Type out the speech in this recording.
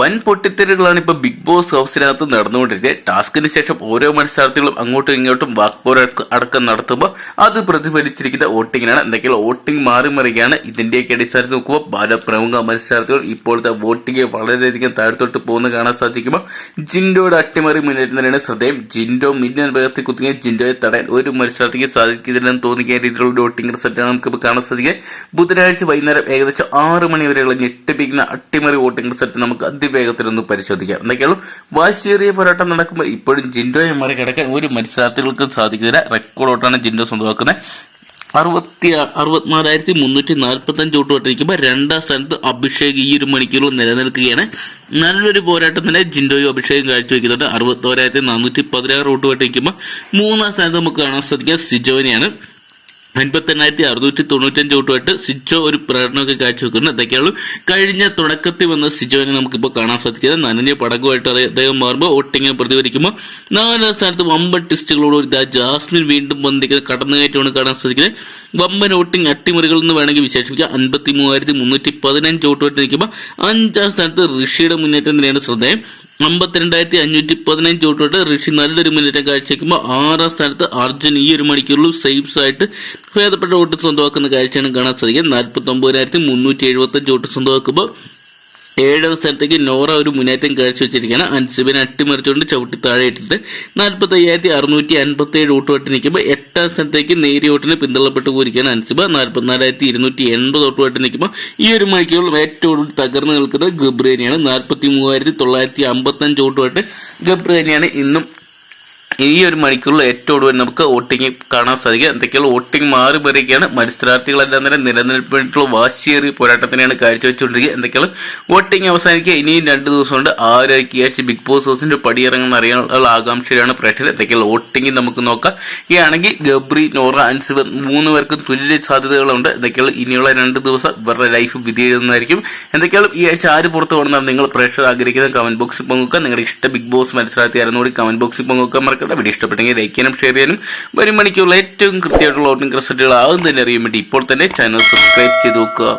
വൻ പൊട്ടിത്തെറികളാണ് ഇപ്പൊ big boss ഹൗസിനകത്ത് നടന്നുകൊണ്ടിരിക്കുന്നത്. ടാസ്കിന് ശേഷം ഓരോ മത്സരാർത്ഥികളും അങ്ങോട്ടും ഇങ്ങോട്ടും വാക്പോര അടക്കം നടത്തുമ്പോൾ അത് പ്രതിഫലിച്ചിരിക്കുന്ന വോട്ടിങ്ങിനാണ്. എന്തൊക്കെയാണ് വോട്ടിംഗ് മാറി മറിയുകയാണ് ഇതിന്റെയൊക്കെ അടിസ്ഥാനത്തിൽ നോക്കുമ്പോൾ പല പ്രമുഖ മത്സരാർത്ഥികൾ ഇപ്പോഴത്തെ വോട്ടിംഗ് വളരെയധികം താഴ്ത്തോട്ട് പോകുന്ന കാണാൻ സാധിക്കുമ്പോൾ ജിൻഡോയുടെ അട്ടിമറി മുന്നേറ്റുന്നതിനാണ് ശ്രദ്ധേയം. ജിൻഡോ മിന്നൽ വേഗത്തിൽ കുത്തിയ ജിൻഡോയെ തടയാൻ ഒരു മത്സരാർത്ഥിക്ക് സാധിക്കുന്നില്ലെന്ന് തോന്നിക്കുന്ന രീതിയിലുള്ള വോട്ടിംഗ് റിസൾട്ടാണ് നമുക്ക് ഇപ്പോൾ കാണാൻ സാധിക്കുക ബുധനാഴ്ച വൈകുന്നേരം ഏകദേശം ആറ് മണി വരെയുള്ള ഞെട്ടിപ്പിക്കുന്ന അട്ടിമറി വോട്ടിംഗ് റിസൾട്ട് നമുക്ക് അതിവേഗത്തിലൊന്ന് പരിശോധിക്കാം. എന്തൊക്കെയാണ് വാശിയേറിയ പോരാട്ടം നടക്കുമ്പോൾ ഇപ്പോഴും ജിൻഡോയെ മറികടക്കാൻ ഒരു മത്സരാർത്ഥികൾക്കും സാധിക്കുന്നില്ല റെക്കോർഡോട്ടാണ് ജിൻഡോ സ്വന്തമാക്കുന്നത്. അറുപത്തി അറുപത്തിനാലായിരത്തി മുന്നൂറ്റി നാൽപ്പത്തി അഞ്ച് വോട്ട് വട്ടിരിക്കുമ്പോൾ രണ്ടാം സ്ഥാനത്ത് അഭിഷേക് ഈ ഒരു മണിക്കൂറിൽ നിലനിൽക്കുകയാണ്. നല്ലൊരു പോരാട്ടം തന്നെ ജിൻഡോയും അഭിഷേകും കാഴ്ചവെക്കുന്നുണ്ട്. അറുപത്തോരായിരത്തി നാനൂറ്റി പതിനാറ് വോട്ട് വട്ടിരിക്കുമ്പോൾ മൂന്നാം സ്ഥാനത്ത് നമുക്ക് കാണാൻ സാധിക്കുക സിജോനെയാണ്. അൻപത്തെണ്ണായിരത്തി അറുന്നൂറ്റി തൊണ്ണൂറ്റഞ്ച് വോട്ടുമായിട്ട് സിജോ ഒരു പ്രകടനമൊക്കെ കാഴ്ചവെക്കുന്നു. എന്തൊക്കെയാണ് കഴിഞ്ഞ തുടക്കത്തിൽ വന്ന സിജോനെ നമുക്കിപ്പോൾ കാണാൻ സാധിക്കുന്നത്. നനഞ്ഞ പടകമായിട്ട് അദ്ദേഹം മാറുമ്പോൾ ഒട്ടിങ്ങനെ പ്രതിഫലിക്കുമ്പോൾ നാലാം സ്ഥാനത്ത് വമ്പൻ ടിസ്റ്റുകളോട് ജാസ്മിൻ വീണ്ടും വന്നിരിക്കുന്ന കടന്നുകയറ്റമാണ് കാണാൻ സാധിക്കുന്നത്. വമ്പൻ ഓട്ടിങ് അട്ടിമറികൾ എന്ന് വേണമെങ്കിൽ വിശേഷിപ്പിക്കാം. അൻപത്തി മൂവായിരത്തി മുന്നൂറ്റി പതിനഞ്ച് വോട്ടുമായിട്ട് നിൽക്കുമ്പോൾ അഞ്ചാം സ്ഥാനത്ത് ഋഷിയുടെ മുന്നേറ്റം തന്നെയാണ് ശ്രദ്ധേയം. അമ്പത്തിരണ്ടായിരത്തി അഞ്ഞൂറ്റി പതിനഞ്ച് തൊട്ടിട്ട് ഋഷി നല്ലൊരു മുന്നേറ്റം കാഴ്ചവെക്കുമ്പോൾ ആറാം സ്ഥാനത്ത് അർജുൻ ഈ ഒരു മണിക്കൂറിൽ സേഫ്സ് ആയിട്ട് ഭേദപ്പെട്ട വോട്ട് സ്വന്തമാക്കുന്ന കാഴ്ചയാണ് കാണാൻ സാധിക്കുക. നാൽപ്പത്തി ഒമ്പതിനായിരത്തി മുന്നൂറ്റി എഴുപത്തഞ്ച് വോട്ട് സ്വന്തമാക്കുമ്പോൾ ഏഴാം സ്ഥലത്തേക്ക് നോറ ഒരു മുന്നേറ്റം കാഴ്ചവെച്ചിരിക്കുകയാണ് അൻസിബിനെ അട്ടിമറിച്ചുകൊണ്ട് ചവിട്ടി താഴെ ഇട്ടിട്ട് നാൽപ്പത്തി അയ്യായിരത്തി അറുന്നൂറ്റി അൻപത്തി ഏഴ് വോട്ട് വട്ടി നിൽക്കുമ്പോൾ എട്ടാം സ്ഥലത്തേക്ക് നേരിയ വോട്ടിന് പിന്തള്ളപ്പെട്ട് പോയിരിക്കുകയാണ് അൻസിബ. നാൽപ്പത്തിനാലായിരത്തി ഇരുന്നൂറ്റി എൺപത് വോട്ട് വട്ടി നിൽക്കുമ്പോൾ ഈ ഒരു മണിക്കൂറിൽ ഏറ്റവും തകർന്നു നിൽക്കുന്നത് ഗബ്രേനിയാണ്. നാൽപ്പത്തി മൂവായിരത്തി തൊള്ളായിരത്തി അമ്പത്തഞ്ച് വട്ട് ഗബ്രേനിയാണ്. ഇന്നും ഈ ഒരു മണിക്കൂറിൽ ഏറ്റവും ഒടുവൻ നമുക്ക് വോട്ടിംഗ് കാണാൻ സാധിക്കുക എന്തൊക്കെയാണ് വോട്ടിംഗ് മാറി മറിയുകയാണ് മത്സരാർത്ഥികളെല്ലാം തന്നെ നിലനിൽപ്പിനുള്ള വാശിയേറിയ പോരാട്ടത്തിനെയാണ് കാഴ്ചവെച്ചുകൊണ്ടിരിക്കുക. എന്തൊക്കെയാണ് വോട്ടിംഗ് അവസാനിക്കുക. ഇനിയും രണ്ട് ദിവസമുണ്ട്. ആരൊക്കെ ആഴ്ച ബിഗ് ബോസ് ഹൗസിന്റെ പടിയിറങ്ങുന്ന അറിയാനുള്ള ആകാംക്ഷയിലാണ് പ്രേക്ഷകർ. എന്തൊക്കെയാണ് വോട്ടിംഗ് നമുക്ക് നോക്കാം. ഈ ആണെങ്കിൽ ഗബ്രി നോറ അൻസിബർ മൂന്ന് പേർക്കും തുല്യ സാധ്യതകളുണ്ട്. എന്തൊക്കെയാണ് ഇനിയുള്ള രണ്ട് ദിവസം ഇവരുടെ ലൈഫ് വിധി എഴുതുന്നതായിരിക്കും എന്തൊക്കെയാണ് ഈ ആഴ്ച ആര് പുറത്തു പോകണമെന്നാണ് നിങ്ങൾ പ്രേക്ഷകർ ആഗ്രഹിക്കുന്ന കമന്റ് ബോക്സിൽ പങ്കുവെക്കുക. നിങ്ങളുടെ ഇഷ്ട ബിഗ് ബോസ് മത്സരാർത്ഥി ആയിരുന്നു കൂടി കമന്റ് ബോക്സിൽ പങ്കുവെക്കാൻ മറക്കണ്ട വീഡിയോ ഇഷ്ടപ്പെട്ടെങ്കിൽ ലൈക്ക് ചെയ്യാനും ഷെയർ ചെയ്യാനും വരും മണിക്കുള്ള ഏറ്റവും കൃത്യമായിട്ടുള്ള ഓട്ടിംഗ് റിസൾട്ടുകൾ ആകും തന്നെ അറിയാൻ വേണ്ടി ഇപ്പോൾ തന്നെ ചാനൽ സബ്സ്ക്രൈബ് ചെയ്ത് നോക്കുക.